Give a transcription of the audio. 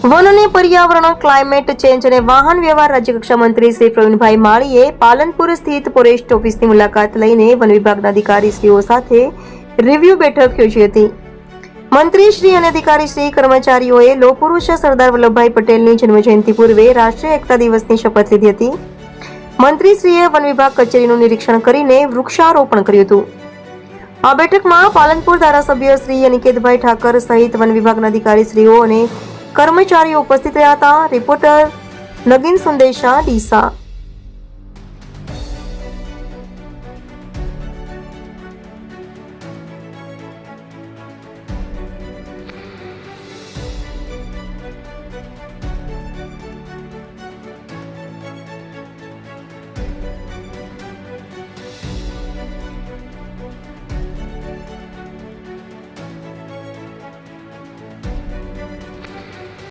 One અને પર્યાવરણ climate change અને વાહન વ્યવહાર રાજ્યકક્ષા મંત્રી શ્રી પ્રવીણભાઈ માળીએ પાલનપુર સ્થિત ફોરેસ્ટ ઓફિસની મુલાકાત લઈને વન વિભાગના અધિકારીશ્રીઓ સાથે રિવ્યુ બેઠક યોજી હતી. મંત્રી શ્રી અને અધિકારી શ્રી કર્મચારીઓએ લોહપુરુષ સરદાર વલ્લભભાઈ પટેલની જન્મજયંતિ પૂર્વે રાષ્ટ્રીય એકતા દિવસની શપથ લીધી હતી. મંત્રીશ્રીએ વન વિભાગ કચેરીનું નિરીક્ષણ કરીને વૃક્ષારોપણ કર્યું હતું. આ બેઠકમાં પાલનપુર ધારાસભ્ય શ્રી અનિકેતભાઈ ઠાકર સહિત વન વિભાગના અધિકારીશ્રીઓ અને કર્મચારીઓ ઉપસ્થિત રહ્યા હતા રિપોર્ટર નગીન સંદેશા ડીસા